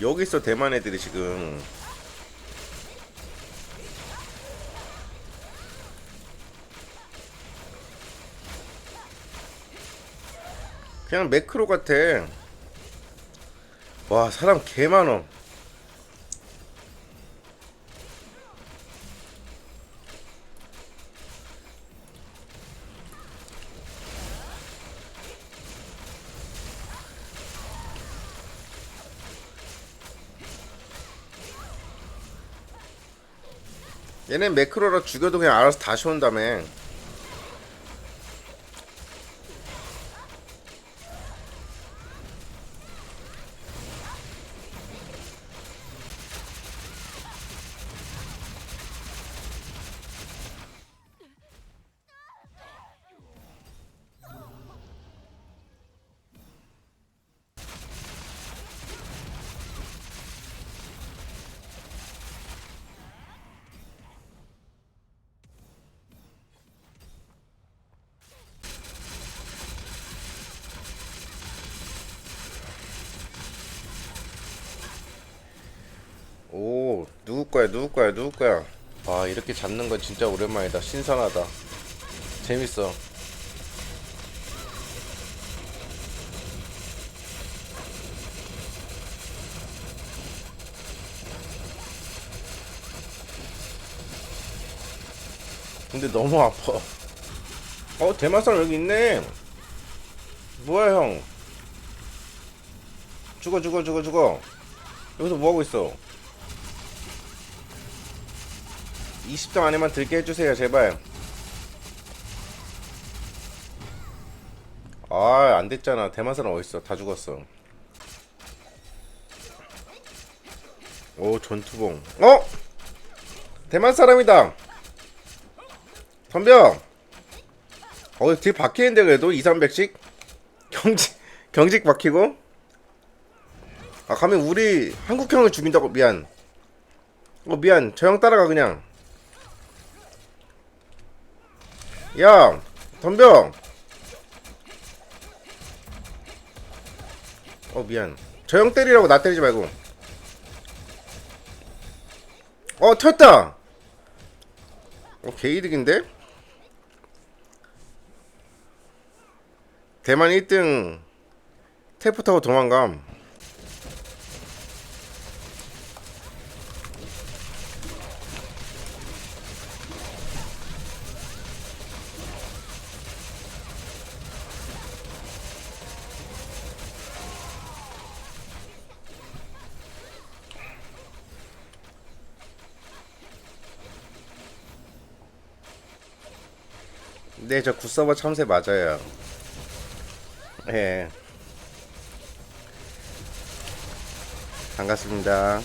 여기 있어 대만 애들이 지금 그냥 매크로 같아. 와 사람 개 많어 얘네 매크로라 죽여도 그냥 알아서 다시 온다며 오 누구 거야 누구 거야 누구 거야? 와 이렇게 잡는 건 진짜 오랜만이다. 신선하다. 재밌어. 근데 너무 아파. 어 대만 사람 여기 있네. 뭐야 형? 죽어 죽어 죽어 죽어. 여기서 뭐하고 있어 20점 안에만 들게 해주세요 제발. 아 안됐잖아. 대만 사람 어딨어? 다 죽었어. 오 전투봉. 어? 대만 사람이다. 덤벼. 어 뒤에 박히는데 그래도? 2, 300씩? 경직 경직 박히고? 아 가면 우리 한국형을 죽인다고? 미안. 어 미안. 저 형 따라가 그냥 야 덤벼. 어 미안. 저 형 때리라고 나 때리지 말고. 어 튀었다. 어 개이득인데? 대만 1등. 테프 타고 도망감 네, 저 굿서버 참새 맞아요. 예. 반갑습니다.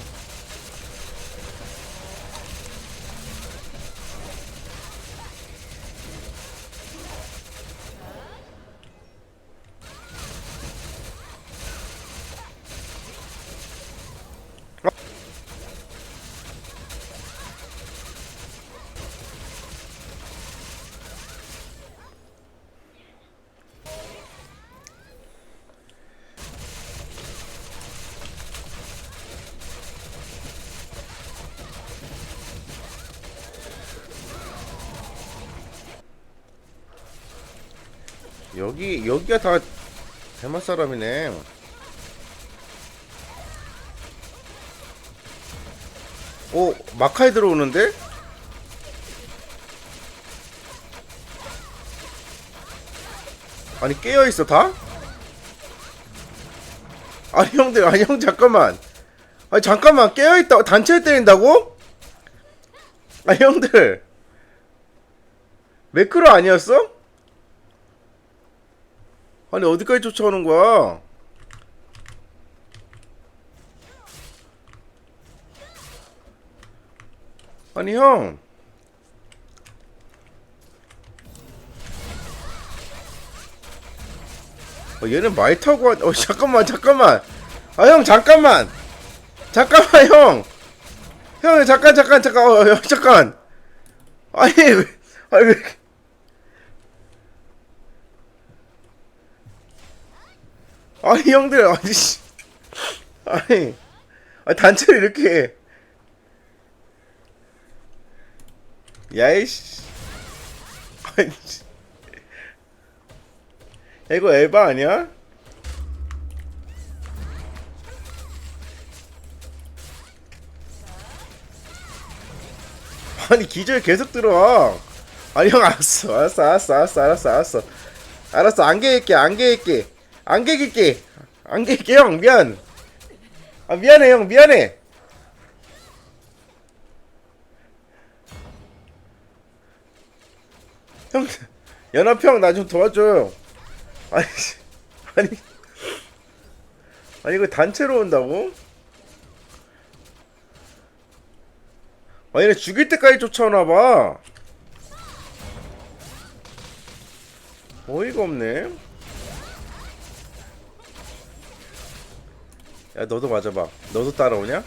여기 여기가 다 대만 사람이네. 오 마카에 들어오는데? 아니 깨어 있어 다? 아니 형들 아니 형 잠깐만. 아니 잠깐만 깨어 있다 단체 때린다고? 아니 형들 매크로 아니었어? 아니 어디까지 쫓아오는 거야? 아니 형. 어, 얘는 말 타고 왔... 어 잠깐만 잠깐만. 아 형 잠깐만. 잠깐만 형. 형 잠깐 잠깐 잠깐 어, 형, 잠깐. 아니 왜 아니 왜 아니 형들 아니 씨 아니 아 단체를 이렇게 해. 야이씨. 아이, 씨. 야, 이거 에바 아니야? 아니 기절 계속 들어와. 아니 형 알았어 알았어 알았어 알았어 알았어 알았어 알았어 안개 있게 안개 있게 안개 있게 안개 있게 형 미안. 아 미안해 형 미안해. 형 연합 형 나 좀 도와줘요. 아니 씨, 아니 아니 이거 단체로 온다고? 아 얘네 죽일 때까지 쫓아오나 봐. 어이가 없네. 야 너도 맞아봐. 너도 따라오냐?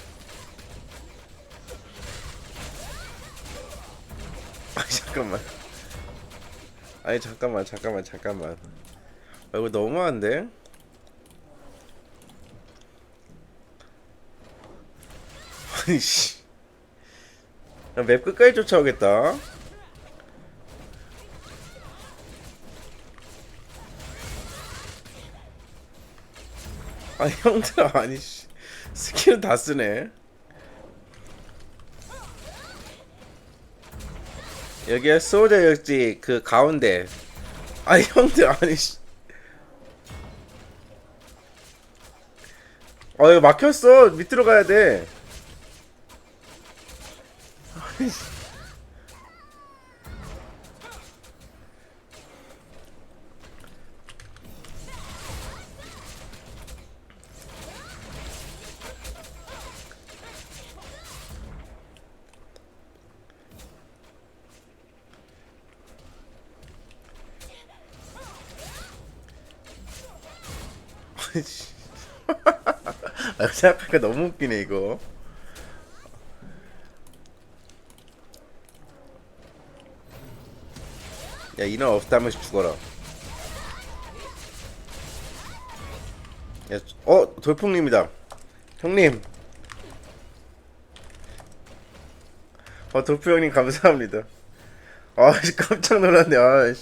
아니 잠깐만. 아니 잠깐만 잠깐만 잠깐만. 아, 이거 너무한데? 아니 씨. 야, 맵 끝까지 쫓아오겠다. 아니 형들 아니 씨. 스킬은 다 쓰네. 여기에 소자 역지 그 가운데. 아니 형들 아니 씨. 아 이거 막혔어 밑으로 가야 돼. 아니, 씨. 아, 생각하니까 너무 웃기네 이거. 야 인원 없다 한 번씩 죽어라. 야, 어 돌풍님이다. 형님. 어 돌풍 형님 감사합니다. 아 깜짝 놀랐네. 아. 씨.